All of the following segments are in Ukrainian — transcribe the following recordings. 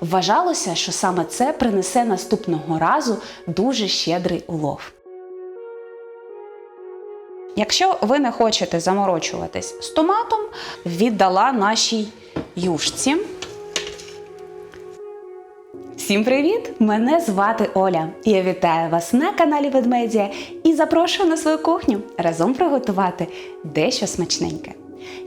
Вважалося, що саме це принесе наступного разу дуже щедрий улов. Якщо ви не хочете заморочуватись з томатом, віддала нашій юшці. Всім привіт! Мене звати Оля. Я вітаю вас на каналі Ведмедія і запрошую на свою кухню разом приготувати дещо смачненьке.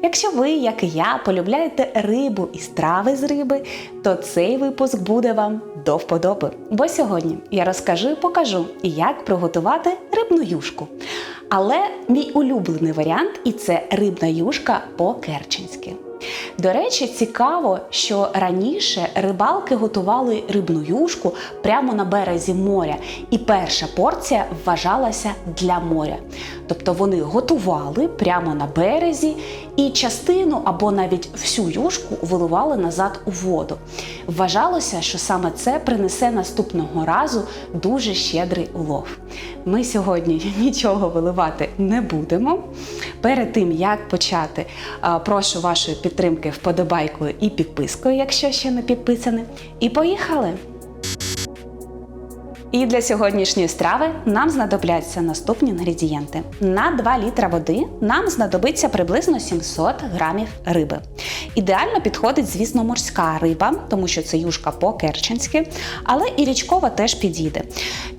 Якщо ви, як і я, полюбляєте рибу і страви з риби, то цей випуск буде вам до вподоби. Бо сьогодні я розкажу і покажу, як приготувати рибну юшку. Але мій улюблений варіант і це рибна юшка по-керченськи. До речі, цікаво, що раніше рибалки готували рибну юшку прямо на березі моря, і перша порція вважалася для моря. Тобто вони готували прямо на березі і частину або навіть всю юшку виливали назад у воду. Вважалося, що саме це принесе наступного разу дуже щедрий улов. Ми сьогодні нічого виливати не будемо. Перед тим як почати, прошу вашої підтримки вподобайкою і підпискою, якщо ще не підписані. І поїхали! І для сьогоднішньої страви нам знадобляться наступні інгредієнти. На 2 літра води нам знадобиться приблизно 700 грамів риби. Ідеально підходить, звісно, морська риба, тому що це юшка по-керченськи, але і річкова теж підійде.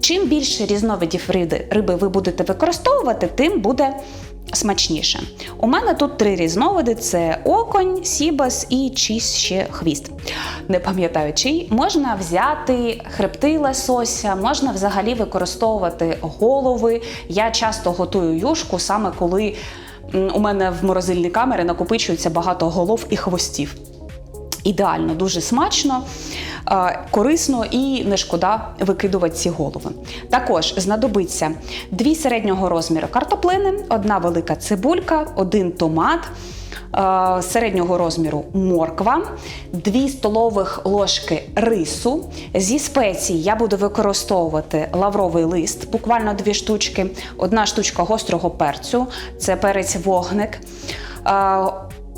Чим більше різновидів риби ви будете використовувати, тим буде смачніше. У мене тут три різновиди: це оконь, сібас і чийсь ще хвіст. Не пам'ятаю чий. Можна взяти хребти лосося, можна взагалі використовувати голови. Я часто готую юшку саме коли у мене в морозильній камері накопичується багато голов і хвостів. Ідеально, дуже смачно, корисно і не шкода викидувати ці голови. Також знадобиться дві середнього розміру картоплини, одна велика цибулька, один томат. е, Середнього розміру морква, 2 столових ложки рису. Зі спецій я буду використовувати лавровий лист, буквально дві штучки, одна штучка гострого перцю, це перець вогник.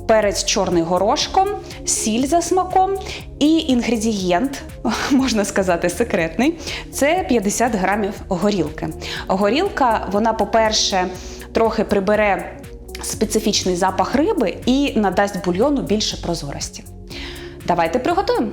Перець чорний горошком, сіль за смаком і інгредієнт, можна сказати, секретний це 50 грамів горілки. Горілка, вона, по-перше, трохи прибере специфічний запах риби і надасть бульйону більше прозорості. Давайте приготуємо.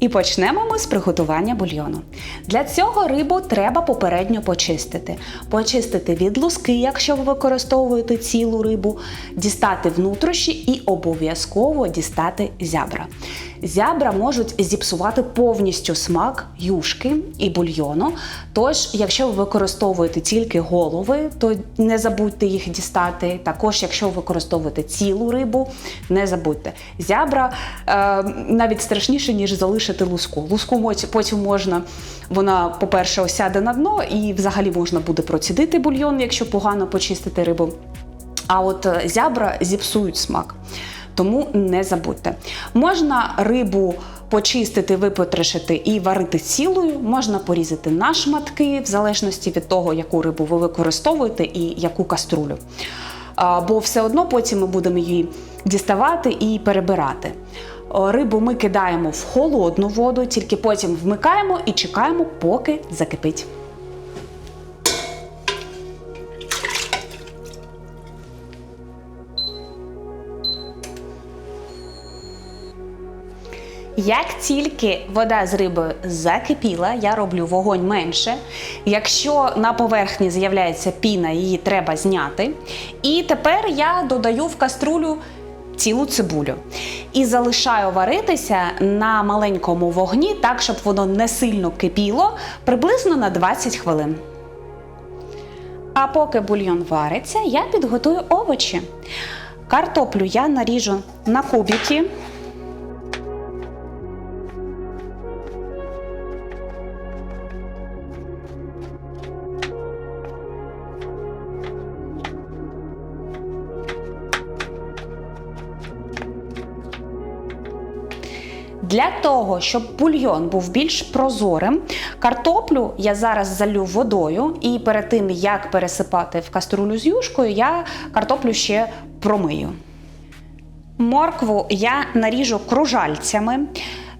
І почнемо ми з приготування бульйону. Для цього рибу треба попередньо почистити. Почистити від луски, якщо ви використовуєте цілу рибу, дістати внутрішні і обов'язково дістати зябра. Зябра можуть зіпсувати повністю смак юшки і бульйону. Тож, якщо ви використовуєте тільки голови, то не забудьте їх дістати. Також, якщо ви використовуєте цілу рибу, не забудьте. Зябра е, навіть страшніше, ніж залишити луску. Луску потім можна, вона, по-перше, осяде на дно, і взагалі можна буде процідити бульйон, якщо погано почистити рибу. А от е, зябра зіпсують смак. Тому не забудьте. Можна рибу почистити, випотрошити і варити цілою, можна порізати на шматки, в залежності від того, яку рибу ви використовуєте і яку каструлю. Бо все одно потім ми будемо її діставати і перебирати. Рибу ми кидаємо в холодну воду, тільки потім вмикаємо і чекаємо, поки закипить. Як тільки вода з риби закипіла, я роблю вогонь менше. Якщо на поверхні з'являється піна, її треба зняти. І тепер я додаю в каструлю цілу цибулю і залишаю варитися на маленькому вогні, так щоб воно не сильно кипіло, приблизно на 20 хвилин. А поки бульйон вариться, я підготую овочі. Картоплю я наріжу на кубики. Для того, щоб бульйон був більш прозорим, картоплю я зараз залю водою, і перед тим як пересипати в каструлю з юшкою, я картоплю ще промию. Моркву я наріжу кружальцями.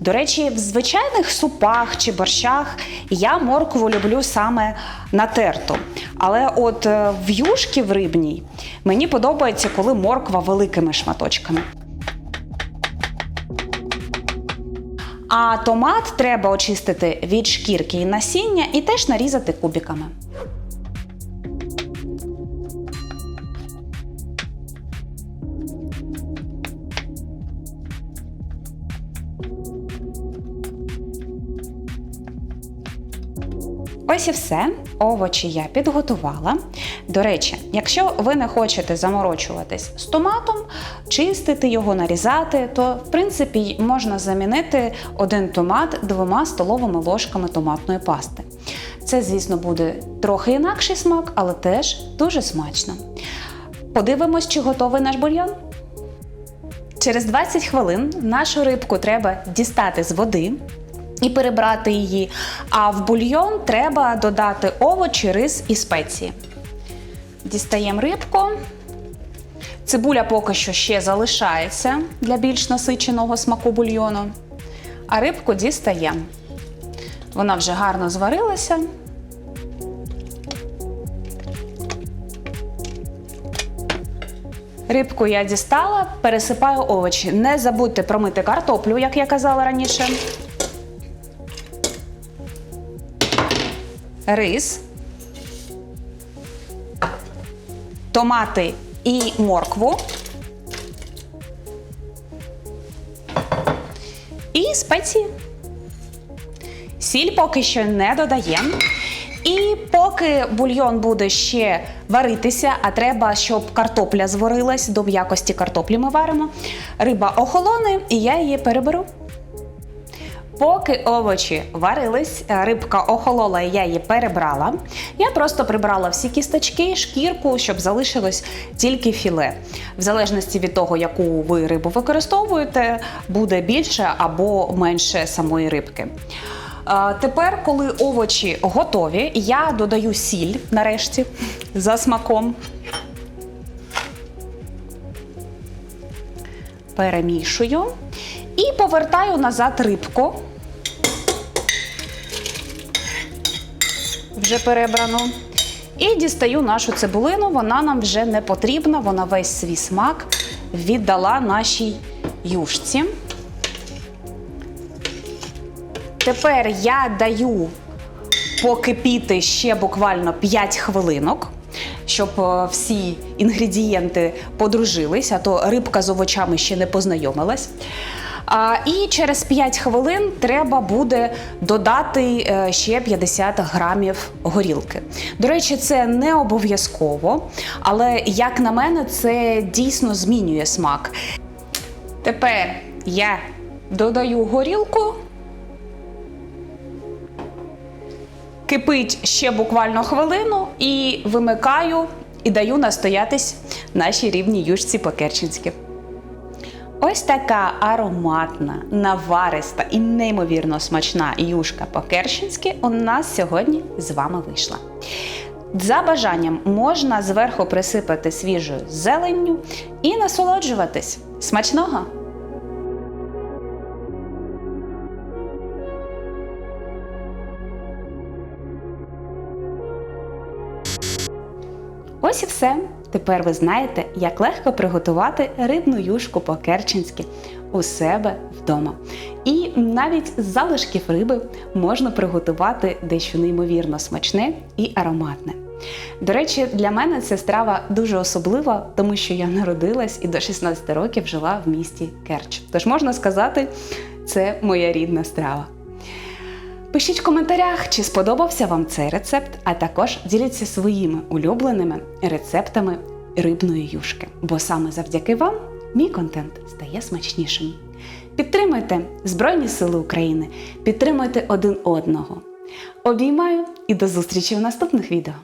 До речі, в звичайних супах чи борщах я моркву люблю саме натерту. Але от е, в юшки в рибній мені подобається, коли морква великими шматочками. А томат треба очистити від шкірки і насіння і теж нарізати кубиками. Ось і все. Овочі я підготувала. До речі, якщо ви не хочете заморочуватись з томатом, чистити його, нарізати, то в принципі можна замінити один томат двома столовими ложками томатної пасти. Це, звісно, буде трохи інакший смак, але теж дуже смачно. Подивимось, чи готовий наш бульйон. Через 20 хвилин нашу рибку треба дістати з води і перебрати її. А в бульйон треба додати овочі, рис і спеції. Дістаємо рибку. Цибуля поки що ще залишається для більш насиченого смаку бульйону. А рибку дістаємо. Вона вже гарно зварилася. Рибку я дістала, пересипаю овочі. Не забудьте промити картоплю, як я казала раніше. Рис, томати і моркву. І спеції. Сіль поки що не додаємо. І поки бульйон буде ще варитися, а треба, щоб картопля зварилась, до м'якості картоплі ми варимо. Риба охолоне, і я її переберу. Поки овочі варились, рибка охолола, і я її перебрала. Я просто прибрала всі кісточки, шкірку, щоб залишилось тільки філе. В залежності від того, яку ви рибу використовуєте, буде більше або менше самої рибки. Тепер, коли овочі готові, я додаю сіль нарешті за смаком. Перемішую і повертаю назад рибку. Вже перебрану. І дістаю нашу цибулину, вона нам вже не потрібна, вона весь свій смак віддала нашій юшці. Тепер я даю покипіти ще буквально 5 хвилинок, щоб е, всі інгредієнти подружились, а то рибка з овочами ще не познайомилась. І через 5 хвилин треба буде додати е, ще 50 грамів горілки. До речі, це не обов'язково, але як на мене, це дійсно змінює смак. Тепер я додаю горілку. Кипить ще буквально хвилину і вимикаю і даю настоятись нашій рівній юшці по-керченськи. Ось така ароматна, навариста і неймовірно смачна юшка по-керченськи у нас сьогодні з вами вийшла. За бажанням можна зверху присипати свіжою зеленню і насолоджуватись. Смачного! Ось і все. Тепер ви знаєте, як легко приготувати рибну юшку по-керченськи у себе вдома. І навіть з залишків риби можна приготувати дещо неймовірно смачне і ароматне. До речі, для мене ця страва дуже особлива, тому що я народилась і до 16 років жила в місті Керч. Тож можна сказати, це моя рідна страва. Пишіть в коментарях, чи сподобався вам цей рецепт, а також діліться своїми улюбленими рецептами рибної юшки, бо саме завдяки вам мій контент стає смачнішим. Підтримуйте Збройні Сили України, підтримуйте один одного. Обіймаю і до зустрічі в наступних відео.